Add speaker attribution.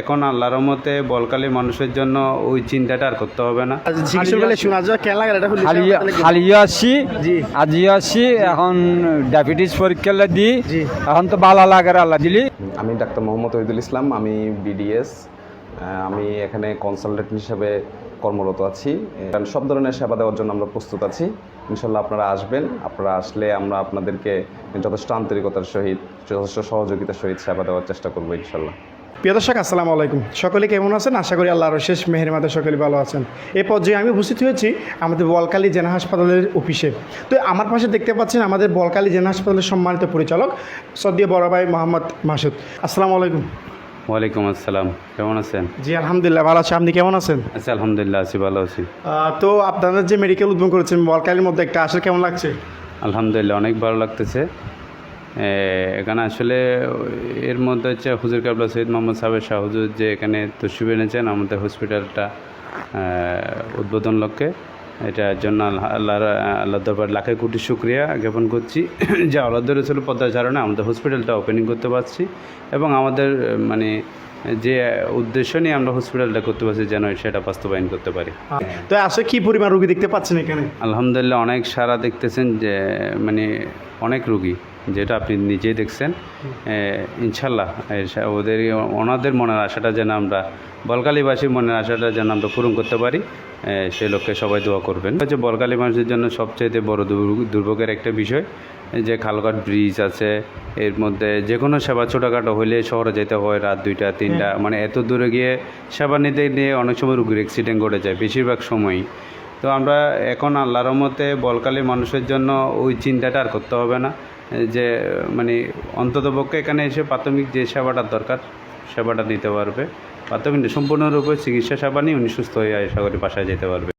Speaker 1: এখন আল্লাহর মতে বলকালী মানুষের জন্য ওই চিন্তাটা আর করতে হবে না।
Speaker 2: আজিও আসছি এখন ডায়াবেটিস পরীক্ষা দি এখন তো বালা লাগার আল্লাহ দিলি?
Speaker 3: আমি ডাক্তার মোহাম্মদ ওহিদুল ইসলাম আমি বিডিএস আমি এখানে কনসালটেন্ট হিসাবে কর্মরত আছি। কারণ সব ধরনের সেবা দেওয়ার জন্য আমরা প্রস্তুত আছি। ইনশাল্লাহ আপনারা আসবেন আপনারা আসলে আমরা আপনাদেরকে যথেষ্ট আন্তরিকতার সহিত যথেষ্ট সহযোগিতার সহিত সেবা দেওয়ার চেষ্টা করব ইনশাল্লাহ
Speaker 4: প্রিয় দর্শক আসসালামু আলাইকুম। সকলে কেমন আছেন? আশা করি আল্লাহর শেষ মেহের মাদের সকলে ভালো আছেন। এই পর্যায়ে আমি উপস্থিত হয়েছি আমাদের বলকালী জেনা হাসপাতালের অফিসে। তো আমার পাশে দেখতে পাচ্ছেন আমাদের বলকালী জেনা হাসপাতালের সম্মানিত পরিচালক সদ্য বড় ভাই মোহাম্মদ মাসুদ। আসসালামু আলাইকুম।
Speaker 1: ওয়ালাইকুম আসসালাম। কেমন আছেন?
Speaker 4: জি আলহামদুলিল্লাহ ভালো আছি। আপনি কেমন আছেন?
Speaker 1: আচ্ছা আলহামদুলিল্লাহ আছি ভালো আছি।
Speaker 4: তো আপনাদের যে মেডিকেল উদ্বোধন করেছেন বলকালীর মধ্যে একটা আসলে কেমন লাগছে?
Speaker 1: আলহামদুলিল্লাহ অনেক ভালো লাগতেছে। এ, এখানে আসলে এর মধ্যে হচ্ছে হুজুর কাবলা সৈয়দ মোহাম্মদ সাহেবের শাহ হুজুর যে এখানে তসিব এনেছেন আমাদের হসপিটালটা উদ্বোধন লক্ষ্যে। এটার জন্য আল্লাহ আল্লাহর আল্লাহ দরবার লাখে কোটি শুক্রিয়া জ্ঞাপন করছি। যে আল্লাহ রসুল পদ্মাচারণে আমাদের হসপিটালটা ওপেনিং করতে পারছি এবং আমাদের মানে যে উদ্দেশ্য নিয়ে আমরা হসপিটালটা করতে পারছি যেন সেটা বাস্তবায়ন করতে পারি।
Speaker 4: তো আসলে কি পরিমাণ রুগী দেখতে পাচ্ছেন এখানে?
Speaker 1: আলহামদুলিল্লাহ অনেক সারা দেখতেছেন যে মানে অনেক রুগী। যেটা আপনি নিজেই দেখছেন ইনশাল্লাহ ওদের ওনাদের মনের আশাটা যেন আমরা বলকালীবাসীর মনের আশাটা যেন আমরা পূরণ করতে পারি সেই লক্ষ্যে সবাই দোয়া করবেন। হচ্ছে বলকালী মানুষের জন্য সবচেয়ে বড় দুর্ভোগ- দুর্ভোগের একটা বিষয় যে খালঘাট ব্রিজ আছে এর মধ্যে যে কোনো সেবা ছোটোখাটো হলে শহরে যেতে হয় রাত দুইটা তিনটা মানে এত দূরে গিয়ে সেবা নিতে নিয়ে অনেক সময় রুগীর অ্যাক্সিডেন্ট ঘটে যায় বেশিরভাগ সময়ই। তো আমরা এখন আল্লাহর মতে বলকালী মানুষের জন্য ওই চিন্তাটা আর করতে হবে না। যে মানে অন্ততপক্ষে এখানে এসে প্রাথমিক যে সেবাটা দরকার, সেবাটা নিতে পারবে। প্রাথমিক, সম্পূর্ণরূপে চিকিৎসা সেবা নিয়ে উনি সুস্থ হয়ে আশা করি বাসায় যেতে পারবে।